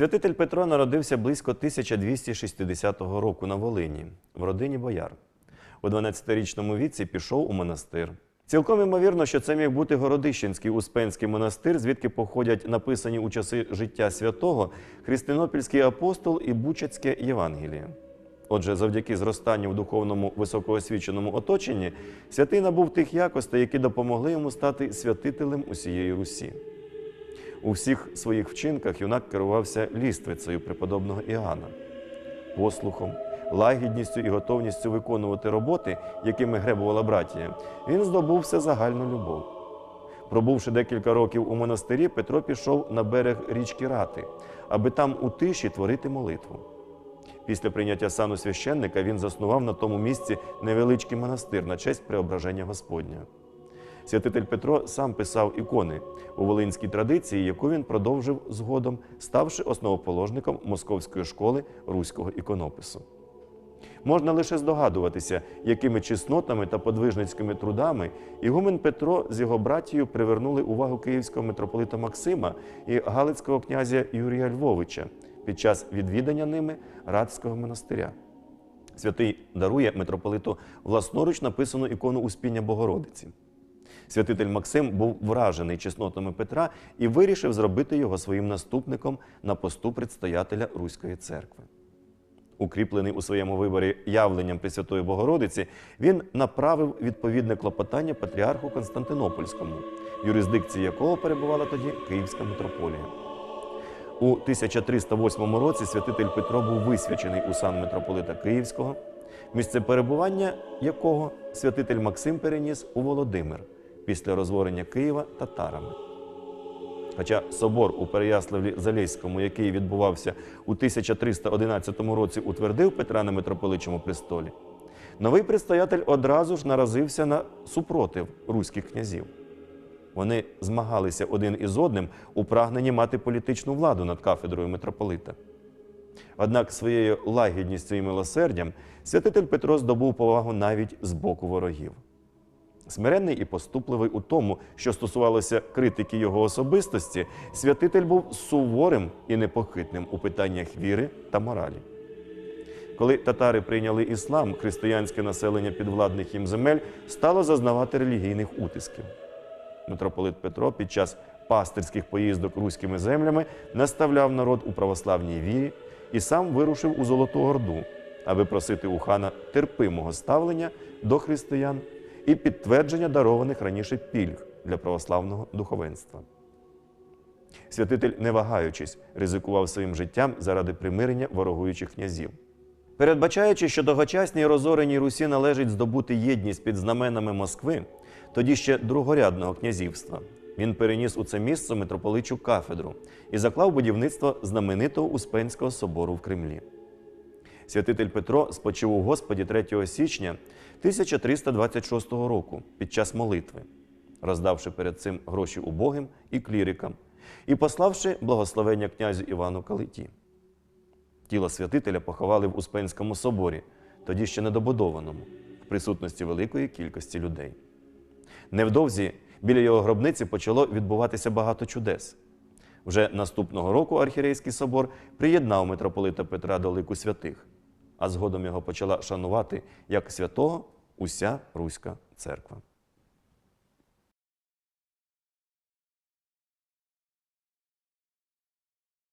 Святитель Петро народився близько 1260 року на Волині, в родині бояр. У 12-річному віці пішов у монастир. Цілком імовірно, що це міг бути Городищенський Успенський монастир, звідки походять написані у часи життя святого Христинопільський апостол і Бучацьке Євангеліє. Отже, завдяки зростанню в духовному високоосвіченому оточенні, святий набув тих якостей, які допомогли йому стати святителем усієї Русі. У всіх своїх вчинках юнак керувався ліствицею преподобного Іоанна, послухом, лагідністю і готовністю виконувати роботи, якими гребувала братія, він здобув всезагальну любов. Пробувши декілька років у монастирі, Петро пішов на берег річки Рати, аби там у тиші творити молитву. Після прийняття сану священника він заснував на тому місці невеличкий монастир на честь преображення Господнього. Святитель Петро сам писав ікони у волинській традиції, яку він продовжив згодом, ставши основоположником Московської школи руського іконопису. Можна лише здогадуватися, якими чеснотами та подвижницькими трудами Ігумен Петро з його братією привернули увагу київського митрополита Максима і галицького князя Юрія Львовича під час відвідання ними Радського монастиря. Святий дарує митрополиту власноруч написану ікону Успіння Богородиці. Святитель Максим був вражений чеснотами Петра і вирішив зробити його своїм наступником на посту предстоятеля Руської церкви. Укріплений у своєму виборі явленням Пресвятої Богородиці, він направив відповідне клопотання патріарху Константинопольському, юрисдикції якого перебувала тоді Київська митрополія. У 1308 році святитель Петро був висвячений у сан митрополита Київського, місце перебування якого святитель Максим переніс у Володимир після розворення Києва татарами. Хоча собор у Переяславлі Залєському, який відбувався у 1311 році, утвердив Петра на митрополичому престолі, новий предстоятель одразу ж наразився на супротив руських князів. Вони змагалися один із одним у прагненні мати політичну владу над кафедрою митрополита. Однак своєю лагідністю і милосердям святитель Петро здобув повагу навіть з боку ворогів. Смиренний і поступливий у тому, що стосувалося критики його особистості, святитель був суворим і непохитним у питаннях віри та моралі. Коли татари прийняли іслам, християнське населення підвладних їм земель стало зазнавати релігійних утисків. Митрополит Петро під час пастирських поїздок руськими землями наставляв народ у православній вірі і сам вирушив у Золоту Орду, аби просити у хана терпимого ставлення до християн і підтвердження дарованих раніше пільг для православного духовенства. Святитель, не вагаючись, ризикував своїм життям заради примирення ворогуючих князів. Передбачаючи, що довгочасній розореній Русі належить здобути єдність під знаменами Москви, тоді ще другорядного князівства, він переніс у це місце митрополичу кафедру і заклав будівництво знаменитого Успенського собору в Кремлі. Святитель Петро спочив у Господі 3 січня 1326 року під час молитви, роздавши перед цим гроші убогим і клірикам, і пославши благословення князю Івану Калиті. Тіло святителя поховали в Успенському соборі, тоді ще недобудованому, в присутності великої кількості людей. Невдовзі біля його гробниці почало відбуватися багато чудес. Вже наступного року архірейський собор приєднав митрополита Петра до лику святих, а згодом його почала шанувати як святого уся Руська церква.